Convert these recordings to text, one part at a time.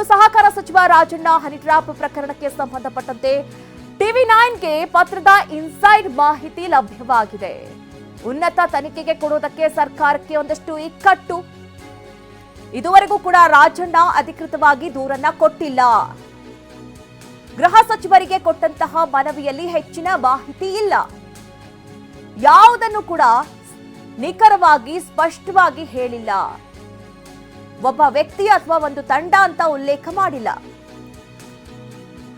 ಇನ್ನು ಸಹಕಾರ ಸಚಿವ ರಾಜಣ್ಣ ಹನಿಟ್ರಾಪ್ ಪ್ರಕರಣಕ್ಕೆ ಸಂಬಂಧಪಟ್ಟಂತೆ ಟಿವಿ ನೈನ್ಗೆ ಪತ್ರದ ಇನ್ಸೈಡ್ ಮಾಹಿತಿ ಲಭ್ಯವಾಗಿದೆ. ಉನ್ನತ ತನಿಖೆಗೆ ಕೊಡುವುದಕ್ಕೆ ಸರ್ಕಾರಕ್ಕೆ ಒಂದಷ್ಟು ಇಕ್ಕಟ್ಟು. ಇದುವರೆಗೂ ಕೂಡ ರಾಜಣ್ಣ ಅಧಿಕೃತವಾಗಿ ದೂರನ್ನ ಕೊಟ್ಟಿಲ್ಲ. ಗೃಹ ಸಚಿವರಿಗೆ ಕೊಟ್ಟಂತಹ ಮನವಿಯಲ್ಲಿ ಹೆಚ್ಚಿನ ಮಾಹಿತಿ ಇಲ್ಲ. ಯಾವುದನ್ನು ಕೂಡ ನಿಖರವಾಗಿ ಸ್ಪಷ್ಟವಾಗಿ ಹೇಳಿಲ್ಲ. ಒಬ್ಬ ವ್ಯಕ್ತಿ ಅಥವಾ ಒಂದು ತಂಡ ಅಂತ ಉಲ್ಲೇಖ ಮಾಡಿಲ್ಲ.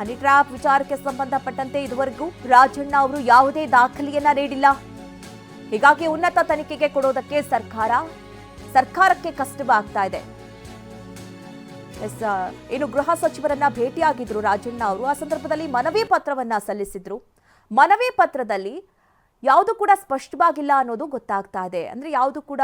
ಹನಿ ಟ್ರ್ಯಾಪ್ ವಿಚಾರಕ್ಕೆ ಸಂಬಂಧಪಟ್ಟಂತೆ ಇದುವರೆಗೂ ರಾಜಣ್ಣ ಅವರು ಯಾವುದೇ ದಾಖಲೆಯನ್ನ ನೀಡಿಲ್ಲ. ಹೀಗಾಗಿ ಉನ್ನತ ತನಿಖೆಗೆ ಕೊಡೋದಕ್ಕೆ ಸರ್ಕಾರ, ಸರ್ಕಾರಕ್ಕೆ ಕಷ್ಟವಾಗ್ತಾ ಇದೆ. ಎಸ್ ಏನು ಗೃಹ ಸಚಿವರನ್ನ ಭೇಟಿಯಾಗಿದ್ರು ರಾಜಣ್ಣ ಅವರು. ಆ ಸಂದರ್ಭದಲ್ಲಿ ಮನವಿ ಪತ್ರವನ್ನ ಸಲ್ಲಿಸಿದ್ರು. ಮನವಿ ಪತ್ರದಲ್ಲಿ ಯಾವುದು ಕೂಡ ಸ್ಪಷ್ಟವಾಗಿಲ್ಲ ಅನ್ನೋದು ಗೊತ್ತಾಗ್ತಾ ಇದೆ. ಅಂದ್ರೆ ಯಾವುದು ಕೂಡ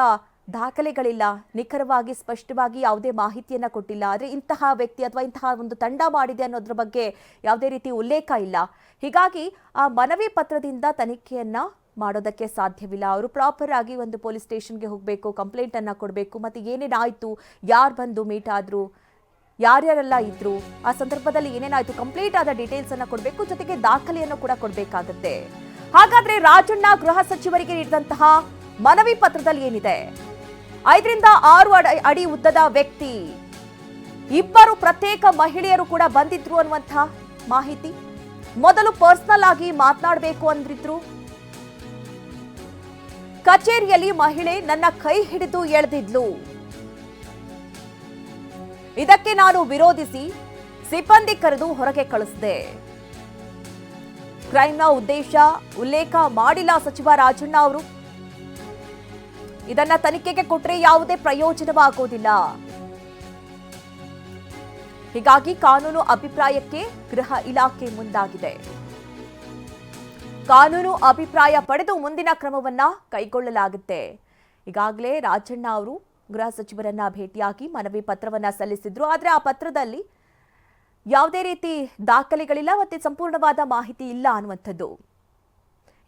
ದಾಖಲೆಗಳಿಲ್ಲ. ನಿಖರವಾಗಿ, ಸ್ಪಷ್ಟವಾಗಿ ಯಾವುದೇ ಮಾಹಿತಿಯನ್ನ ಕೊಟ್ಟಿಲ್ಲ. ಆದ್ರೆ ಇಂತಹ ವ್ಯಕ್ತಿ ಅಥವಾ ಇಂತಹ ಒಂದು ತಂಡ ಮಾಡಿದೆ ಅನ್ನೋದ್ರ ಬಗ್ಗೆ ಯಾವುದೇ ರೀತಿ ಉಲ್ಲೇಖ ಇಲ್ಲ. ಹೀಗಾಗಿ ಆ ಮನವಿ ಪತ್ರದಿಂದ ತನಿಖೆಯನ್ನ ಮಾಡೋದಕ್ಕೆ ಸಾಧ್ಯವಿಲ್ಲ. ಅವರು ಪ್ರಾಪರ್ ಆಗಿ ಒಂದು ಪೊಲೀಸ್ ಸ್ಟೇಷನ್ಗೆ ಹೋಗಬೇಕು ಕಂಪ್ಲೇಂಟ್ ಅನ್ನ ಕೊಡಬೇಕು, ಮತ್ತೆ ಏನೇನಾಯ್ತು ಯಾರು ಬಂದು ಮೀಟ್ ಆದ್ರು, ಯಾರ್ಯಾರೆಲ್ಲ ಇದ್ರು, ಆ ಸಂದರ್ಭದಲ್ಲಿ ಏನೇನಾಯ್ತು ಕಂಪ್ಲೀಟ್ ಆದ ಡೀಟೇಲ್ಸ್ ಅನ್ನ ಕೊಡಬೇಕು, ಜೊತೆಗೆ ದಾಖಲೆಯನ್ನು ಕೂಡ ಕೊಡಬೇಕಾಗುತ್ತೆ. ಹಾಗಾದ್ರೆ ರಾಜಣ್ಣ ಗೃಹ ಸಚಿವರಿಗೆ ನೀಡಿದಂತಹ ಮನವಿ ಪತ್ರದಲ್ಲಿ ಏನಿದೆ? ಐದರಿಂದ ಆರು ಅಡಿ ಉದ್ದದ ವ್ಯಕ್ತಿ. ಇಬ್ಬರು ಪ್ರತ್ಯೇಕ ಮಹಿಳೆಯರು ಕೂಡ ಬಂದಿದ್ರು ಅನ್ನುವಂಥ ಮಾಹಿತಿ. ಮೊದಲು ಪರ್ಸನಲ್ ಆಗಿ ಮಾತನಾಡಬೇಕು ಅಂದಿದ್ರು. ಕಚೇರಿಯಲ್ಲಿ ಮಹಿಳೆ ನನ್ನ ಕೈ ಹಿಡಿದು ಎಳೆದಿದ್ಲು. ಇದಕ್ಕೆ ನಾನು ವಿರೋಧಿಸಿ ಸಿಬ್ಬಂದಿ ಕರೆದು ಹೊರಗೆ ಕಳಿಸಿದೆ. ಕ್ರೈಮ್ನ ಉದ್ದೇಶ ಉಲ್ಲೇಖ ಮಾಡಿಲ್ಲ ಸಚಿವ ರಾಜಣ್ಣ ಅವರು. ಇದನ್ನ ತನಿಖೆಗೆ ಕೊಟ್ಟರೆ ಯಾವುದೇ ಪ್ರಯೋಜನವಾಗುವುದಿಲ್ಲ. ಹೀಗಾಗಿ ಕಾನೂನು ಅಭಿಪ್ರಾಯಕ್ಕೆ ಗೃಹ ಇಲಾಖೆ ಮುಂದಾಗಿದೆ. ಕಾನೂನು ಅಭಿಪ್ರಾಯ ಪಡೆದು ಮುಂದಿನ ಕ್ರಮವನ್ನ ಕೈಗೊಳ್ಳಲಾಗುತ್ತೆ. ಈಗಾಗಲೇ ರಾಜಣ್ಣ ಅವರು ಗೃಹ ಸಚಿವರನ್ನ ಭೇಟಿಯಾಗಿ ಮನವಿ ಪತ್ರವನ್ನ ಸಲ್ಲಿಸಿದ್ರು. ಆದರೆ ಆ ಪತ್ರದಲ್ಲಿ ಯಾವುದೇ ರೀತಿ ದಾಖಲೆಗಳಿಲ್ಲ, ಮತ್ತೆ ಸಂಪೂರ್ಣವಾದ ಮಾಹಿತಿ ಇಲ್ಲ ಅನ್ನುವಂಥದ್ದು.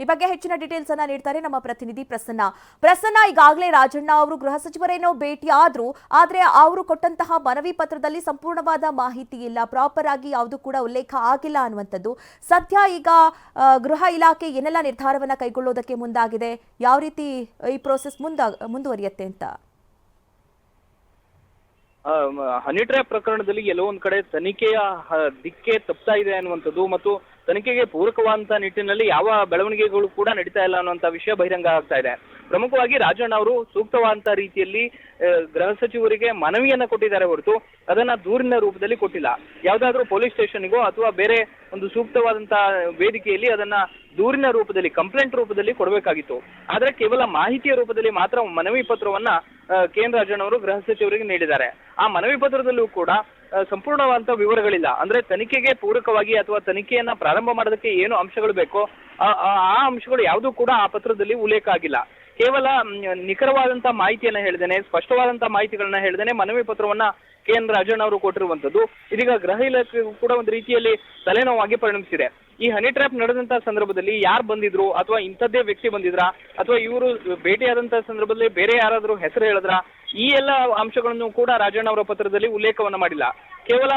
ಈ ಬಗ್ಗೆ ಹೆಚ್ಚಿನ ಡೀಟೇಲ್ಸ್ ಅನ್ನ ನೀಡ್ತಾರೆ ನಮ್ಮ ಪ್ರತಿನಿಧಿ ಪ್ರಸನ್ನ. ಪ್ರಸನ್ನ, ಈಗಾಗಲೇ ರಾಜಣ್ಣ ಅವರು ಗೃಹ ಸಚಿವರೇನೋ ಭೇಟಿ ಆದ್ರು, ಆದ್ರೆ ಅವರು ಕೊಟ್ಟಂತಹ ಮನವಿ ಪತ್ರದಲ್ಲಿ ಸಂಪೂರ್ಣವಾದ ಮಾಹಿತಿ ಇಲ್ಲ. ಪ್ರಾಪರ್ ಆಗಿ ಯಾವುದು ಕೂಡ ಉಲ್ಲೇಖ ಆಗಿಲ್ಲ ಅನ್ನುವಂಥದ್ದು. ಸದ್ಯ ಈಗ ಗೃಹ ಇಲಾಖೆ ಏನೆಲ್ಲ ನಿರ್ಧಾರವನ್ನ ಕೈಗೊಳ್ಳೋದಕ್ಕೆ ಮುಂದಾಗಿದೆ? ಯಾವ ರೀತಿ ಈ ಪ್ರೋಸೆಸ್ ಮುಂದ, ಮುಂದುವರಿಯುತ್ತೆ ಅಂತ? ಹನಿ ಪ್ರಕರಣದಲ್ಲಿ ಎಲ್ಲೋ ಒಂದ್ ಕಡೆ ತನಿಖೆಯ ದಿಕ್ಕೆ ತಪ್ತಾ ಇದೆ ಅನ್ನುವಂಥದ್ದು ಮತ್ತು ತನಿಖೆಗೆ ಪೂರಕವಾದಂತಹ ನಿಟ್ಟಿನಲ್ಲಿ ಯಾವ ಬೆಳವಣಿಗೆಗಳು ಕೂಡ ನಡೀತಾ ಇಲ್ಲ ಅನ್ನುವಂತ ವಿಷಯ ಬಹಿರಂಗ ಆಗ್ತಾ ಇದೆ. ಪ್ರಮುಖವಾಗಿ ರಾಜಣ್ಣ ಅವರು ಸೂಕ್ತವಾದಂತಹ ರೀತಿಯಲ್ಲಿ ಗೃಹ ಸಚಿವರಿಗೆ ಮನವಿಯನ್ನ ಕೊಟ್ಟಿದ್ದಾರೆ ಹೊರತು ಅದನ್ನ ದೂರಿನ ರೂಪದಲ್ಲಿ ಕೊಟ್ಟಿಲ್ಲ. ಯಾವ್ದಾದ್ರು ಪೊಲೀಸ್ ಸ್ಟೇಷನ್ಗೋ ಅಥವಾ ಬೇರೆ ಒಂದು ಸೂಕ್ತವಾದಂತಹ ವೇದಿಕೆಯಲ್ಲಿ ಅದನ್ನ ದೂರಿನ ರೂಪದಲ್ಲಿ, ಕಂಪ್ಲೇಂಟ್ ರೂಪದಲ್ಲಿ ಕೊಡಬೇಕಾಗಿತ್ತು. ಆದ್ರೆ ಕೇವಲ ಮಾಹಿತಿಯ ರೂಪದಲ್ಲಿ ಮಾತ್ರ ಮನವಿ ಪತ್ರವನ್ನ ಕೆ ಎನ್ ರಾಜಣ್ಣ ಅವರು ಗೃಹ ಸಚಿವರಿಗೆ ನೀಡಿದ್ದಾರೆ. ಆ ಮನವಿ ಪತ್ರದಲ್ಲೂ ಕೂಡ ಆ, ಸಂಪೂರ್ಣವಾದಂತ ವಿವರಗಳಿಲ್ಲ. ಅಂದ್ರೆ ತನಿಖೆಗೆ ಪೂರಕವಾಗಿ ಅಥವಾ ತನಿಖೆಯನ್ನ ಪ್ರಾರಂಭ ಮಾಡೋದಕ್ಕೆ ಏನು ಅಂಶಗಳು ಬೇಕೋ ಆ- ಅಂಶಗಳು ಯಾವುದು ಕೂಡ ಆ ಪತ್ರದಲ್ಲಿ ಉಲ್ಲೇಖ ಆಗಿಲ್ಲ. ಕೇವಲ ನಿಖರವಾದಂತಹ ನಿಖರವಾದಂತ ಮಾಹಿತಿಯನ್ನ ಹೇಳ್ದೇನೆ ಸ್ಪಷ್ಟವಾದಂತಹ ಮಾಹಿತಿಗಳನ್ನ ಹೇಳ್ದೇನೆ ಮನವಿ ಪತ್ರವನ್ನ ಕೆ ಎನ್ ರಾಜಣ್ಣ ಅವರು ಕೊಟ್ಟಿರುವಂತದ್ದು ಇದೀಗ ಗೃಹ ಇಲಾಖೆಗೂ ಕೂಡ ಒಂದು ರೀತಿಯಲ್ಲಿ ತಲೆನೋವಾಗಿ ಪರಿಣಮಿಸಿದೆ. ಈ ಹನಿ ಟ್ರ್ಯಾಪ್ ನಡೆದಂತ ಸಂದರ್ಭದಲ್ಲಿ ಯಾರು ಬಂದಿದ್ರು ಅಥವಾ ಇಂಥದ್ದೇ ವ್ಯಕ್ತಿ ಬಂದಿದ್ರಾ ಅಥವಾ ಇವರು ಭೇಟಿಯಾದಂತಹ ಸಂದರ್ಭದಲ್ಲಿ ಬೇರೆ ಯಾರಾದ್ರೂ ಹೆಸರು ಹೇಳಿದ್ರಾ ಈ ಎಲ್ಲ ಅಂಶಗಳನ್ನು ಕೂಡ ರಾಜಣ್ಣ ಅವರ ಪತ್ರದಲ್ಲಿ ಉಲ್ಲೇಖವನ್ನ ಮಾಡಿಲ್ಲ. ಕೇವಲ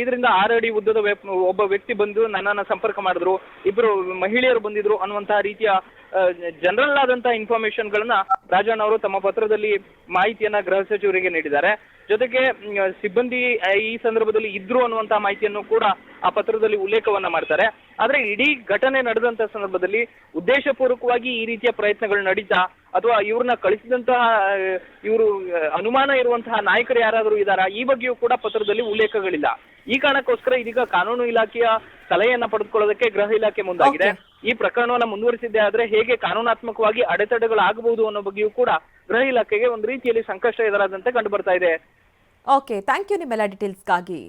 ಐದರಿಂದ ಆರು ಅಡಿ ಉದ್ದದ ಒಬ್ಬ ವ್ಯಕ್ತಿ ಬಂದು ನನ್ನನ್ನ ಸಂಪರ್ಕ ಮಾಡಿದ್ರು, ಇಬ್ರು ಮಹಿಳೆಯರು ಬಂದಿದ್ರು ಅನ್ನುವಂತಹ ರೀತಿಯ ಜನರಲ್ ಆದಂತಹ ಇನ್ಫಾರ್ಮೇಶನ್ ಗಳನ್ನ ರಾಜಣ್ಣ ಅವರು ತಮ್ಮ ಪತ್ರದಲ್ಲಿ ಮಾಹಿತಿಯನ್ನ ಗೃಹ ಸಚಿವರಿಗೆ ನೀಡಿದ್ದಾರೆ. ಜೊತೆಗೆ ಸಿಬ್ಬಂದಿ ಈ ಸಂದರ್ಭದಲ್ಲಿ ಇದ್ರು ಅನ್ನುವಂತಹ ಮಾಹಿತಿಯನ್ನು ಕೂಡ ಆ ಪತ್ರದಲ್ಲಿ ಉಲ್ಲೇಖವನ್ನ ಮಾಡ್ತಾರೆ. ಆದ್ರೆ ಇಡೀ ಘಟನೆ ನಡೆದಂತ ಸಂದರ್ಭದಲ್ಲಿ ಉದ್ದೇಶಪೂರ್ವಕವಾಗಿ ಈ ರೀತಿಯ ಪ್ರಯತ್ನಗಳು ನಡೀತಾ, ಅಥವಾ ಇವ್ರನ್ನ ಕಳಿಸಿದಂತಹ ಇವರು ಅನುಮಾನ ಇರುವಂತಹ ನಾಯಕರು ಯಾರಾದರೂ ಇದ್ದಾರಾ? ಈ ಬಗ್ಗೆಯೂ ಕೂಡ ಪತ್ರದಲ್ಲಿ ಉಲ್ಲೇಖಗಳಿಲ್ಲ. ಈ ಕಾರಣಕ್ಕೋಸ್ಕರ ಇದೀಗ ಕಾನೂನು ಇಲಾಖೆಯ ಸಲಹೆಯನ್ನ ಪಡೆದುಕೊಳ್ಳೋದಕ್ಕೆ ಗೃಹ ಇಲಾಖೆ ಮುಂದಾಗಿದೆ. ಈ ಪ್ರಕರಣವನ್ನ ಮುಂದುವರಿಸಿದ್ದೆ ಆದ್ರೆ ಹೇಗೆ ಕಾನೂನಾತ್ಮಕವಾಗಿ ಅಡೆತಡೆಗಳು ಆಗಬಹುದು ಅನ್ನೋ ಬಗ್ಗೆಯೂ ಕೂಡ ಗೃಹ ಇಲಾಖೆಗೆ ಒಂದು ರೀತಿಯಲ್ಲಿ ಸಂಕಷ್ಟ ಎದುರಾದಂತೆ ಕಂಡು ಬರ್ತಾ ಇದೆ ಓಕೆ ಥ್ಯಾಂಕ್ ಯು ನಿಮ್ಮೆಲ್ಲ ಡೀಟೇಲ್ಸ್ಗಾಗಿ